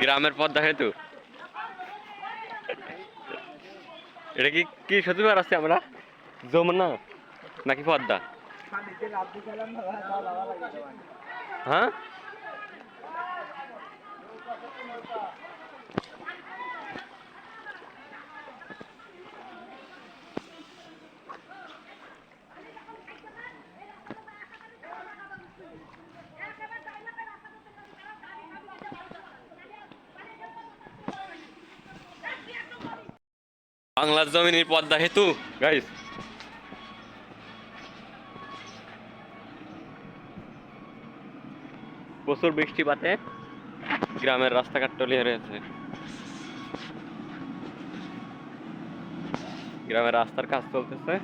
গ্রামের পদ্মা সেতু এটা কি কি সত্যি বার আসছে আমরা? যমুনা? নাকি পদ্মা? হ্যাঁ? বাংলার জমিনের পদ্মা হেতু গাইস প্রচুর বৃষ্টিপাতে গ্রামের রাস্তাঘাট টলিয়ে রয়েছে। গ্রামের রাস্তার কাজ চলতেছে।